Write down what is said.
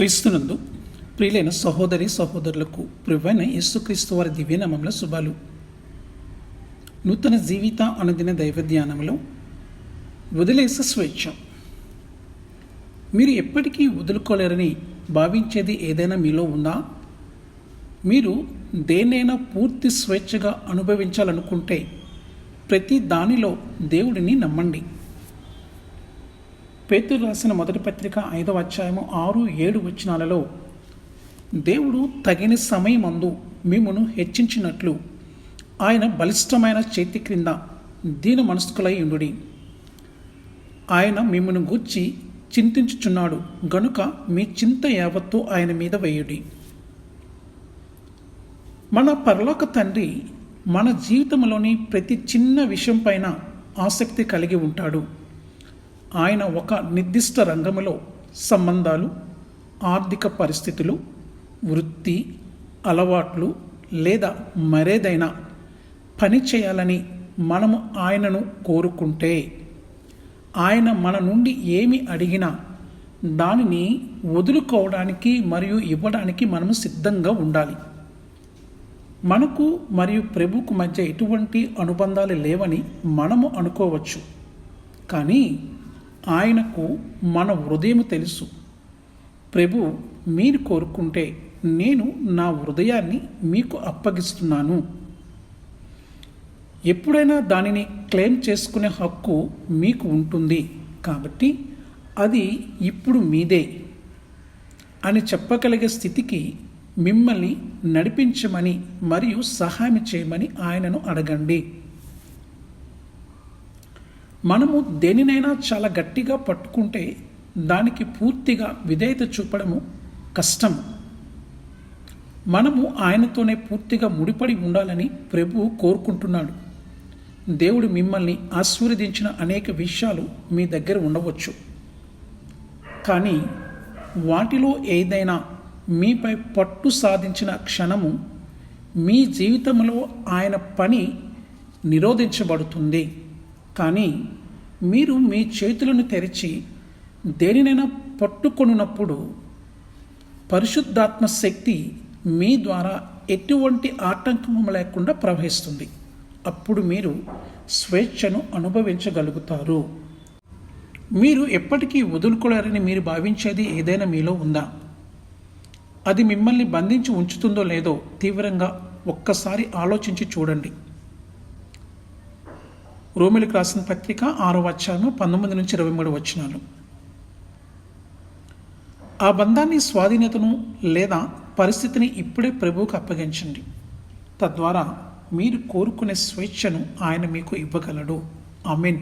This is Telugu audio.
క్రీస్తునందు ప్రియులైన సహోదరి సహోదరులకు ప్రివైన యేసుక్రీస్తు వారి దివ్యనామంలో శుభాలు. నూతన జీవిత అనుదిన దైవ ధ్యానంలో వదిలేసే స్వేచ్ఛ. మీరు ఎప్పటికీ వదులుకోలేరని భావించేది ఏదైనా మీలో ఉందా? మీరు దేనైనా పూర్తి స్వేచ్ఛగా అనుభవించాలనుకుంటే ప్రతి దానిలో దేవుడిని నమ్మండి. పేతురు రాసిన మొదటి పత్రిక ఐదవ అధ్యాయము ఆరు ఏడు వచనాలలో దేవుడు తగిన సమయమందు మిమ్మను హెచ్చించినట్లు ఆయన బలిష్టమైన చేతి క్రింద దీన మనస్కులై ఉండుడి. ఆయన మిమ్మను గూర్చి చింతించుచున్నాడు గనుక మీ చింత యావత్తు ఆయన మీద వేయుడి. మన పరలోక తండ్రి మన జీవితంలోని ప్రతి చిన్న విషయం పైన ఆసక్తి కలిగి ఉంటాడు. ఆయన ఒక నిర్దిష్ట రంగంలో సంబంధాలు ఆర్థిక పరిస్థితులు వృత్తి అలవాట్లు లేదా మరేదైనా పని చేయాలని మనము ఆయనను కోరుకుంటే ఆయన మన నుండి ఏమి అడిగినా దానిని వదులుకోవడానికి మరియు ఇవ్వడానికి మనము సిద్ధంగా ఉండాలి. మనకు మరియు ప్రభుకు మధ్య ఎటువంటి అనుబంధాలు లేవని మనము అనుకోవచ్చు. కానీ ఆయనకు మన హృదయం తెలుసు. ప్రభు మీరు కోరుకుంటే నేను నా హృదయాన్ని మీకు అప్పగిస్తున్నాను. ఎప్పుడైనా దానిని క్లెయిమ్ చేసుకునే హక్కు మీకు ఉంటుంది. కాబట్టి అది ఇప్పుడు మీదే అని చెప్పగలిగే స్థితికి మిమ్మల్ని నడిపించమని మరియు సహాయం చేయమని ఆయనను అడగండి. మనము దేనినైనా చాలా గట్టిగా పట్టుకుంటే దానికి పూర్తిగా విధేయత చూపడము కష్టం. మనము ఆయనతోనే పూర్తిగా ముడిపడి ఉండాలని ప్రభువు కోరుకుంటున్నాడు. దేవుడు మిమ్మల్ని ఆశీర్వదించిన అనేక విషయాలు మీ దగ్గర ఉండవచ్చు. కానీ వాటిలో ఏదైనా మీపై పట్టు సాధించిన క్షణము మీ జీవితంలో ఆయన పని నిరోధించబడుతుంది. కానీ మీరు మీ చేతులను తెరిచి దేనినైనా పట్టుకొనున్నప్పుడు పరిశుద్ధాత్మ శక్తి మీ ద్వారా ఎటువంటి ఆటంకము లేకుండా ప్రవహిస్తుంది. అప్పుడు మీరు స్వేచ్ఛను అనుభవించగలుగుతారు. మీరు ఎప్పటికీ వదులుకోలేరని మీరు భావించేది ఏదైనా మీలో ఉందా? అది మిమ్మల్ని బంధించి ఉంచుతుందో లేదో తీవ్రంగా ఒక్కసారి ఆలోచించి చూడండి. రోమిలకు రాసిన పత్రిక ఆరో అధ్యాయము పంతొమ్మిది నుంచి ఇరవై మూడు వచ్చినాలు ఆ బంధాన్ని స్వాధీనతను లేదా పరిస్థితిని ఇప్పుడే ప్రభువుకు అప్పగించండి. తద్వారా మీరు కోరుకునే స్వేచ్ఛను ఆయన మీకు ఇవ్వగలడు. ఆమెన్.